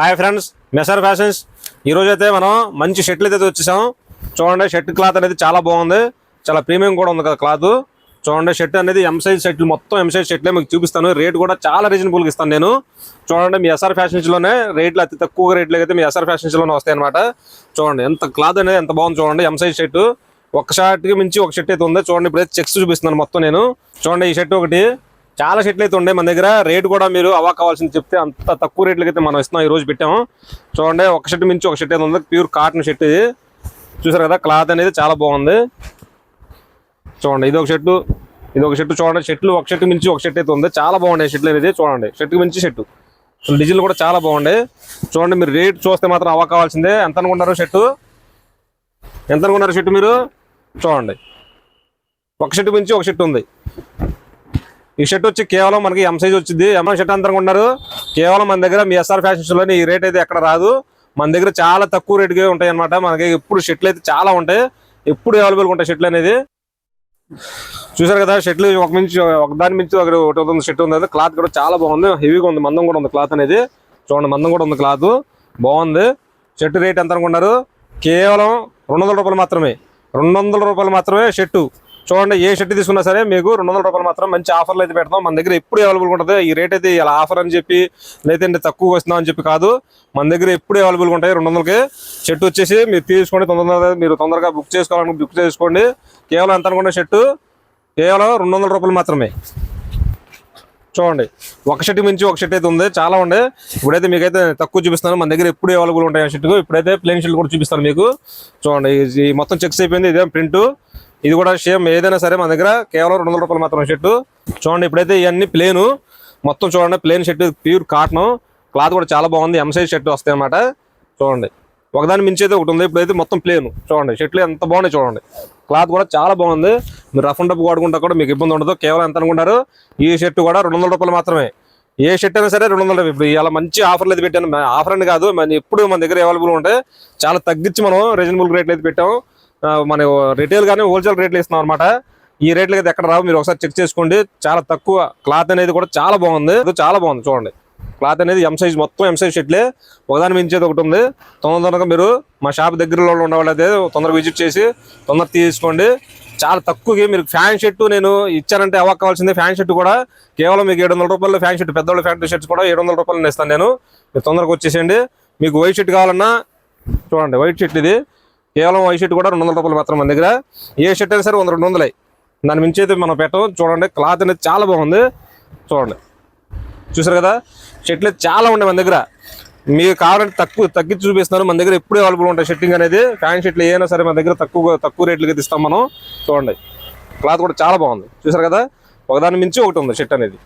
Hi friends మెసర్ fashions ఈరోజు అయితే మనం మంచి షర్ట్లు అయితే వచ్చేసాం చూడండి షర్ట్ క్లాత్ అనేది చాలా బాగుంది. చాలా ప్రీమియం కూడా ఉంది కదా క్లాత్. చూడండి షర్ట్ అనేది ఎం సైజ్ షర్ట్లు మొత్తం ఎం సైజ్ షర్ట్లే మీకు చూపిస్తాను. రేట్ కూడా చాలా రీజనబుల్గా ఇస్తాను నేను. చూడండి మీ ఎస్ఆర్ ఫ్యాషన్స్లోనే రేట్లు అతి తక్కువ రేట్లు అయితే మీ ఎస్ఆర్ ఫ్యాషన్స్లోనే వస్తాయి అనమాట చూడండి ఎంత క్లాత్ అనేది ఎంత బాగుంది చూడండి ఎం సైజ్ షర్ట్. ఒక షర్ట్కి మించి ఒక షర్ట్ అయితే ఉంది. చూడండి ఇప్పుడైతే చెక్స్ చూపిస్తున్నాను మొత్తం నేను. చూడండి ఈ షర్ట్ ఒకటి. చాలా షర్ట్లు అయితే ఉండే మన దగ్గర. రేట్ కూడా మీరు అవా కావాల్సింది చెప్తే అంత తక్కువ రేట్లకి అయితే మనం ఇస్తున్నాం ఈ రోజు పెట్టాము. చూడండి ఒక షర్ట్ మించి ఒక షర్ట్ అయితే ఉంది. ప్యూర్ కాటన్ షర్ట్ ఇది. చూసారు కదా క్లాత్ అనేది చాలా బాగుంది. చూడండి ఇది ఒక షర్టు ఇది ఒక షర్టు చూడండి. షర్ట్లు ఒక షర్ట్ మించి ఒక షర్ట్ అయితే ఉంది. చాలా బాగుండే షర్ట్లు అనేది చూడండి. షర్ట్కి మించి షర్టు డిజైన్ కూడా చాలా బాగుండే చూడండి మీరు రేట్ చూస్తే మాత్రం అవా కావాల్సిందే ఎంత అనుకున్నారు షర్టు ఎంత అనుకున్నారు షర్టు మీరు? చూడండి. ఒక షర్ట్ మించి ఒక షర్ట్ ఉంది. ఈ షర్ట్ వచ్చి కేవలం మనకి ఎం సైజ్ వచ్చింది. ఎం షర్ట్ అంతా ఉన్నారు కేవలం మన దగ్గర మీ ఎస్ఆర్ ఫ్యాషన్స్లోని ఈ రేట్ అయితే ఎక్కడ రాదు. మన దగ్గర చాలా తక్కువ రేటుకే ఉంటాయి అనమాట మనకి ఎప్పుడు షర్ట్లు అయితే చాలా ఉంటాయి. ఎప్పుడు అవైలబుల్ ఉంటాయి షర్ట్లు అనేది. చూసారు కదా షర్ట్లు ఒక మించి ఒక దాని మించి ఒక ఒకటి ఉంది షర్ట్ ఉంది క్లాత్ కూడా చాలా బాగుంది. హెవీగా ఉంది. మందం కూడా ఉంది క్లాత్ అనేది. చూడండి మందం కూడా ఉంది క్లాత్. బాగుంది. షర్ట్ రేట్ ఎంత అనుకున్నారు? కేవలం రెండు వందల రూపాయలు మాత్రమే. రెండు వందల రూపాయలు మాత్రమే షర్టు. చూడండి ఏ షర్ట్ తీసుకున్నా సరే మీకు రెండు వందల రూపాయలు మాత్రం మంచి ఆఫర్లు అయితే పెడతాం. మన దగ్గర ఎప్పుడు అవైలబుల్ ఉంటుంది. ఈ రేట్ అయితే ఇలా ఆఫర్ అని చెప్పి లేదంటే తక్కువ వస్తుందా అని చెప్పి కాదు. మన దగ్గర ఎప్పుడు అవైలబుల్ ఉంటాయి. రెండు వందలకి షర్ట్ వచ్చేసి మీరు తీసుకోండి. తొందరగా మీరు తొందరగా బుక్ చేసుకోవాలని బుక్ చేసుకోండి. కేవలం ఎంత అనుకున్న షర్టు కేవలం రెండు వందల రూపాయలు మాత్రమే. చూడండి ఒక షర్ట్ మించి ఒక షర్ట్ అయితే ఉంది. చాలా ఉండే ఇప్పుడైతే మీకైతే తక్కువ చూపిస్తాను మన దగ్గర ఎప్పుడు అవైలబుల్ ఉంటాయి ఆ షర్ట్ ఇప్పుడైతే ప్లేన్ షర్ట్ కూడా చూపిస్తాను మీకు. చూడండి ఈ మొత్తం చెక్స్ అయిపోయింది. ఇదేం ప్రింట్ ఇది కూడా సేమ్ ఏదైనా సరే మన దగ్గర కేవలం రెండు రూపాయలు మాత్రమే షర్టు. చూడండి ఇప్పుడైతే ఇవన్నీ ప్లేను మొత్తం చూడండి plain shirt pure cotton cloth కూడా చాలా బాగుంది ఎం సైజ్ షర్ట్ వస్తాయి అన్నమాట చూడండి ఒకదాని మించి అయితే ఒకటి ఉంది. ఇప్పుడైతే మొత్తం ప్లేన్ చూడండి షర్ట్లు ఎంత బాగున్నాయి చూడండి. క్లాత్ కూడా చాలా బాగుంది. మీరు రఫ్ అండ్ టప్ వాడుకుంటా కూడా మీకు ఇబ్బంది ఉండదు. కేవలం ఎంత అనుకుంటారు? ఈ షర్ట్ కూడా రెండు వందల రూపాయలు మాత్రమే. ఏ షర్ట్ అయినా సరే రెండు వందల ఇప్పుడు ఇలా మంచి ఆఫర్లు అయితే పెట్టాను. ఆఫర్ అని కాదు మన ఎప్పుడు మన దగ్గర అవైలబుల్ ఉంటాయి చాలా తగ్గించి మనం రీజనబుల్ రేట్లు అయితే పెట్టాము. మన రిటైల్ కానీ హోల్సేల్ రేట్లు ఇస్తున్నాం అనమాట ఈ రేట్లు అయితే ఎక్కడ రావు మీరు ఒకసారి చెక్ చేసుకోండి. చాలా తక్కువ క్లాత్ అనేది కూడా చాలా బాగుంది. ఇది చాలా బాగుంది చూడండి. క్లాత్ అనేది ఎం సైజ్ మొత్తం ఎం సైజ్ షర్ట్లే ఒకదాని మించేది ఒకటి ఉంది. తొందర తొందరగా మీరు మా షాప్ దగ్గరలో ఉన్న వాళ్ళైతే తొందరగా విజిట్ చేసి తొందరగా తీసుకోండి. చాలా తక్కువకి మీరు ఫ్యాన్ షర్ట్ నేను ఇచ్చానంటే అవ్వ కావాల్సింది. ఫ్యాన్ షర్ట్ కూడా కేవలం మీకు ఏడు వందల రూపాయలు ఫ్యాన్ షర్ట్ పెద్దవాళ్ళ ఫ్యాక్టరీ షర్ట్స్ కూడా ఏడు వందల రూపాయలు ఇస్తాను నేను. మీరు తొందరగా వచ్చేసేయండి. మీకు వైట్ షర్ట్ కావాలన్నా చూడండి వైట్ షర్ట్ ఇది. కేవలం వైట్ షర్ట్ కూడా రెండు వందల రూపాయలు మాత్రం మన దగ్గర. ఏ షర్ట్ అయినా సరే వంద రెండు వందలే దాని మించి అయితే మనం పెట్టం. చూడండి క్లాత్ అనేది చాలా బాగుంది. చూడండి. చూసారు కదా? షర్ట్లు చాలా ఉన్నాయి మన దగ్గర. మీకు కావాలంటే తక్కువ తగ్గించి చూపిస్తున్నారు. మన దగ్గర ఎప్పుడూ అవైలబుల్ ఉంటాయి షర్టింగ్ అనేది. ఫ్యాన్ షర్ట్లు ఏమైనా సరే మన దగ్గర తక్కువ తక్కువ రేట్లకి ఇస్తాం మనం. చూడండి. క్లాత్ కూడా చాలా బాగుంది. చూసారు కదా? ఒకదాని మించి ఒకటి ఉంది షర్ట్ అనేది.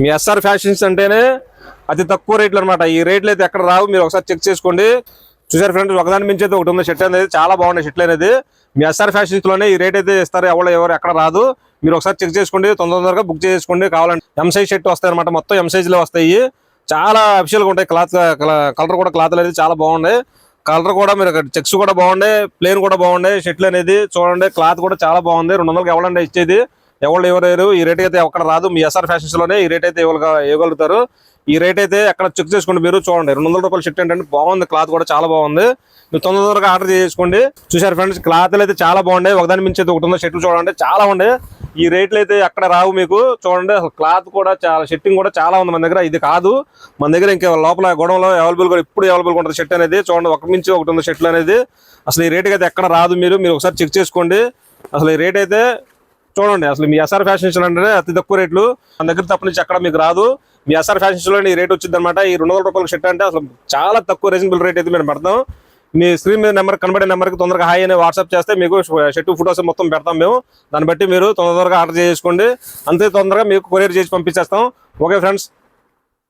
మీ ఎస్ఆర్ ఫ్యాషన్స్ అంటేనే అతి తక్కువ రేట్లు అనమాట ఈ రేట్లు అయితే ఎక్కడ రావు. మీరు ఒకసారి చెక్ చేసుకోండి. చూసారు ఫ్రెండ్స్ ఒకదాని మించి అయితే ఒకటి ఉంది. షర్ట్ అనేది చాలా బాగుంది షర్ట్లు అనేది. మీ ఎస్ఆర్ ఫ్యాషన్స్లోనే ఈ రేట్ అయితే ఇస్తారు. ఎవరు ఎవరు ఎక్కడ రాదు. మీరు ఒకసారి చెక్ చేసుకోండి. తొందర తొందరగా బుక్ చేసుకోండి. కావాలంటే ఎం సైజ్ షర్ట్ వస్తాయి అనమాట మొత్తం ఎం సైజ్లో వస్తాయి. చాలా అఫిషియల్గా ఉంటాయి. క్లాత్ కలర్ కూడా క్లాత్ అనేది చాలా బాగున్నాయి. కలర్ కూడా మీరు చెక్స్ కూడా బాగుండే ప్లేన్ కూడా బాగుండే షర్ట్లు అనేది చూడండి. క్లాత్ కూడా చాలా బాగుంది. రెండు వందలకి ఎవరంటే ఇచ్చేది. ఎవరు ఎవరు ఈ రేట్ అయితే ఎక్కడ రాదు. మీ ఎస్ఆర్ ఫ్యాషన్స్లోనే ఈ రేట్ అయితే ఇవ్వగలుగుతారు. ఈ రేట్ అయితే ఎక్కడ చెక్ చేసుకోండి మీరు చూడండి. రెండు వందల రూపాయల షర్ట్ ఏంటంటే బాగుంది క్లాత్ కూడా చాలా బాగుంది. మీరు తొందర తొందరగా ఆర్డర్ చేసుకోండి చూసారు ఫ్రెండ్స్ క్లాత్లు అయితే చాలా బాగున్నాయి. ఒకదాని మించి అయితే ఒకటి ఉందో. షర్ట్లు చూడండి చాలా ఉండే ఈ రేట్లు అయితే ఎక్కడ రావు మీకు? చూడండి అసలు క్లాత్ కూడా చాలా షర్టింగ్ కూడా చాలా ఉంది మన దగ్గర. ఇది కాదు. మన దగ్గర ఇంకా లోపల గొడవలో అవైలబుల్ కూడా ఇప్పుడు అవైలబుల్గా ఉంటుంది షర్ట్ అనేది. చూడండి ఒక మించి ఒకటి ఉంది షర్ట్లు అనేది. అసలు ఈ రేట్ అయితే ఎక్కడ రాదు మీరు. మీరు ఒకసారి చెక్ చేసుకోండి. అసలు ఈ రేట్ అయితే చూడండి అసలు మీ ఎస్ఆర్ ఫ్యాషన్స్ అంటే అతి తక్కువ రేట్లు. మన దగ్గర తప్ప నుంచి మీకు రాదు. మీ ఎస్ఆర్ ఫ్యాషన్లో ఈ రేట్ వచ్చింది అనమాట ఈ రెండు వందల రూపాయల షర్ట్ అంటే అసలు చాలా తక్కువ రీజనబుల్ రేట్ అయితే మేము పెడతాం. మీ స్క్రీన్ మీద నెంబర్ కనబడే నెంబర్కి తొందరగా హాయ్ అని వాట్సాప్ చేస్తే మీకు షర్ట్ ఫొటోస్ మొత్తం పెడతాం మేము. దాన్ని బట్టి మీరు తొందరగా ఆర్డర్ చేసుకోండి అంతే తొందరగా మీకు కొరియర్ చేసి పంపించేస్తాం. Okay friends